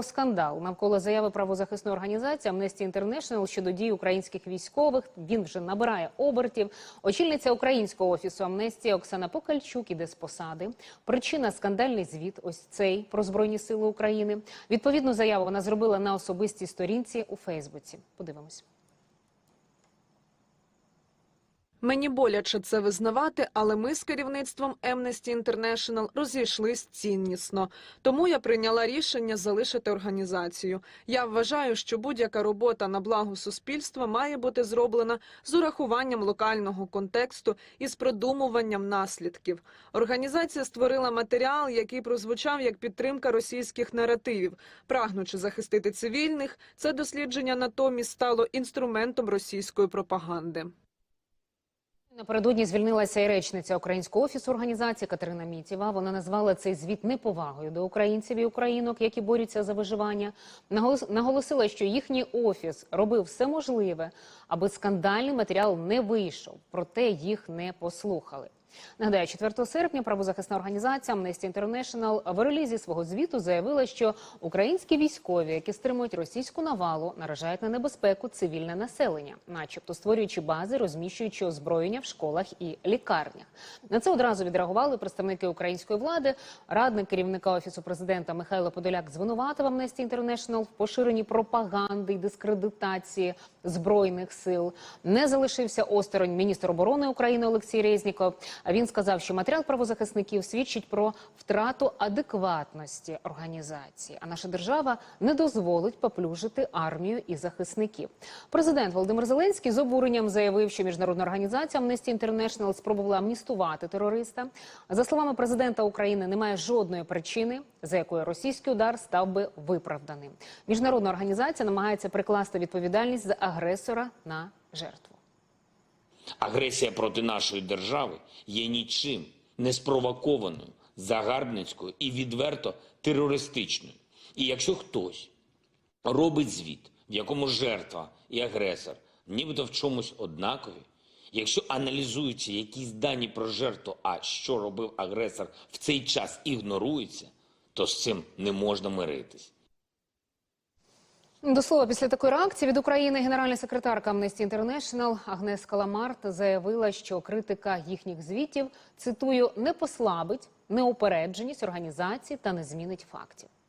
про скандал навколо заяви правозахисної організації Amnesty International щодо дій українських військових. Він вже набирає обертів. Очільниця українського офісу Амнестії Оксана Покальчук іде з посади. Причина скандальний звіт. Ось цей про збройні сили України. Відповідну заяву вона зробила на особистій сторінці у Фейсбуці. Подивимось. Мені боляче це визнавати, але ми з керівництвом Amnesty International розійшлись ціннісно. Тому я прийняла рішення залишити організацію. Я вважаю, що будь-яка робота на благо суспільства має бути зроблена з урахуванням локального контексту і з продумуванням наслідків. Організація створила матеріал, який прозвучав як підтримка російських наративів, прагнучи захистити цивільних. Це дослідження натомість стало інструментом російської пропаганди. Напередодні звільнилася і речниця українського офісу організації Катерина Мітєва. Вона назвала цей звіт неповагою до українців і українок, які борються за виживання. Наголос- Наголосила, що їхній офіс робив все можливе, аби скандальний матеріал не вийшов, проте їх не послухали. Нагадаю, 4 серпня правозахисна організація Amnesty International в релізі свого звіту заявила, що українські військові, які стримують російську навалу, наражають на небезпеку цивільне населення, начебто створюючи бази, розміщуючи озброєння в школах і лікарнях. На це одразу відреагували представники української влади. Радник керівника офісу президента Михайло Подоляк звинуватив Amnesty International в поширенні пропаганди й дискредитації збройних сил. Не залишився осторонь міністр оборони України Олексій Резніков. А Він сказав, що матеріал правозахисників свідчить про втрату адекватності організації. А наша держава не дозволить поплюжити армію і захисників. Президент Володимир Зеленський з обуренням заявив, що міжнародна організація Amnesty International спробувала амністувати терориста. За словами президента України, немає жодної причини, за якою російський удар став би виправданим. Міжнародна організація намагається прикласти відповідальність за агресора на жертву. Агресія проти нашої держави є нічим не спровокованою, загарбницькою і відверто терористичною. І якщо хтось робить звіт, в якому жертва і агресор нібито в чомусь однакові, якщо аналізуються якісь дані про жертву, а що робив агресор в цей час ігнорується, то з цим не можна миритись. До слова, після такої реакції від України генеральна секретарка Amnesty International Агнес Каламарт заявила, що критика їхніх звітів цитую не послабить неупередженість організації та не змінить фактів.